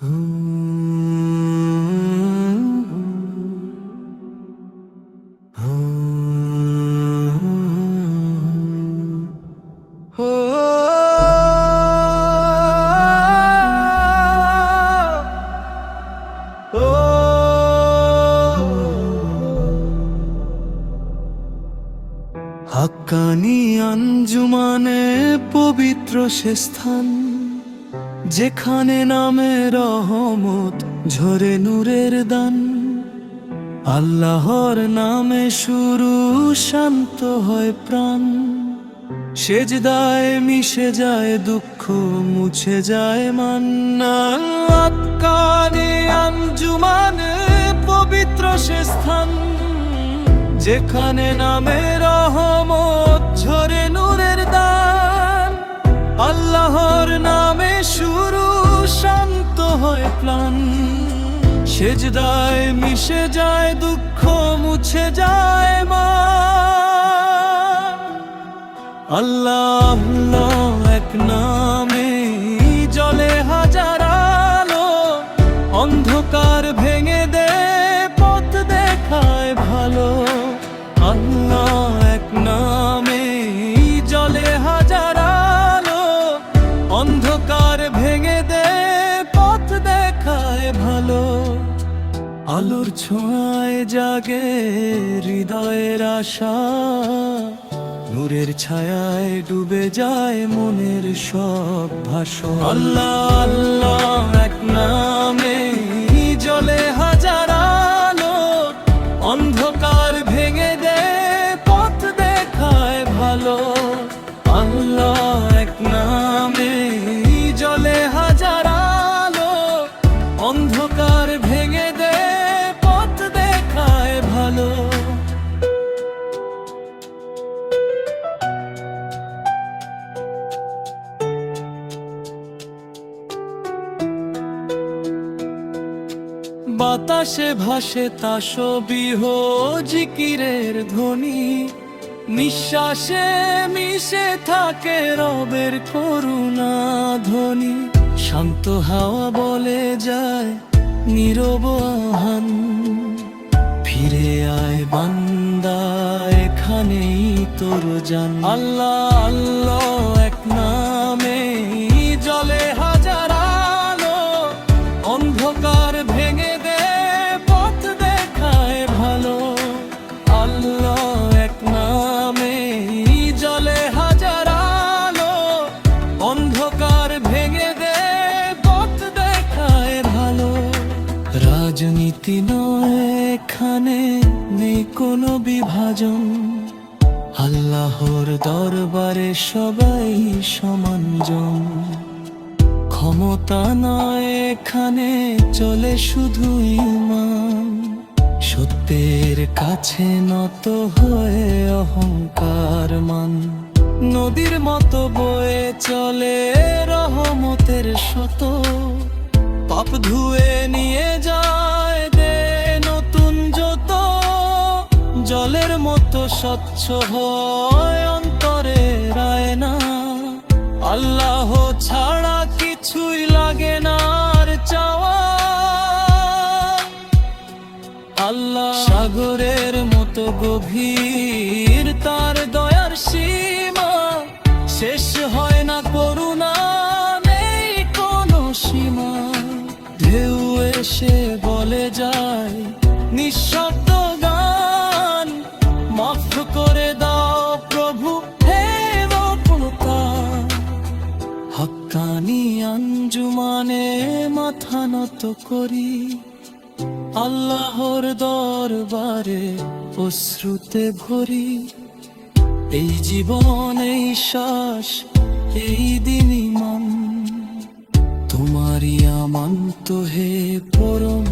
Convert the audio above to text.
হাক্কানি আঞ্জুমানে পবিত্র সে স্থান। যেখানে নামে রহমত, ঝরে নূরের দান। আল্লাহর নামে শুরু শান্ত হয় প্রাণ। সেজদায় মিশে যায় দুঃখ, মুছে যায় মান্না। আঞ্জুমানে পবিত্র সে স্থান। যেখানে নামে রহমত, ঝরে নূরের সেজদায় মিশে যায় দুঃখ মুছে যায় মা। আল্লাহ এক নামে জলে হাজার আলো অন্ধকার আলোর ছোঁয়ায় জাগে হৃদয়ের আশা। নূরের ছায়ায় ডুবে যায় মনের সব ভাষণ। আল্লাহ আল্লাহ, এক নামে বাতাসে ভাসে তাসবিহ জিকিরের ধ্বনি। নিঃশ্বাসে মিশে থাকে রবের করুণা ধ্বনি শান্ত হাওয়া বলে যায় নীরব আহান। ফিরে আয় বান্দা, এখানেই তোর জান। আল্লাহ আল্লাহ, এক নামে জলে হাজার আলো। অন্ধকার ভেঙে রাজনীতি নয় এখানে নেই কোনো বিভাজন। আল্লাহর দরবারে সবাই সমানজন। ক্ষমতা নয় এখানে চলে শুধু ইমান সত্যের কাছে নত হয়ে অহংকার মান। নদীর মতো বয়ে চলে রহমতের শত। পাপ ধুয়ে নিয়ে যায় স্বচ্ছ হয় অন্তরে রায় না আল্লাহ ছাড়া কিছুই লাগে না আর চাওয়া। আল্লাহ সাগরের মতো গভীর, তার দয়ার সীমা শেষ হয় না করুণা, নেই কোনো সীমা। ঢেউ এসে বলে যায় নিঃশব্দ মাথা নত করি। আল্লাহর দরবারে অশ্রুতে ভরি। এই জীবন, এই শ্বাস, এই দিনই মন। তোমারই আমান্ত হে পরম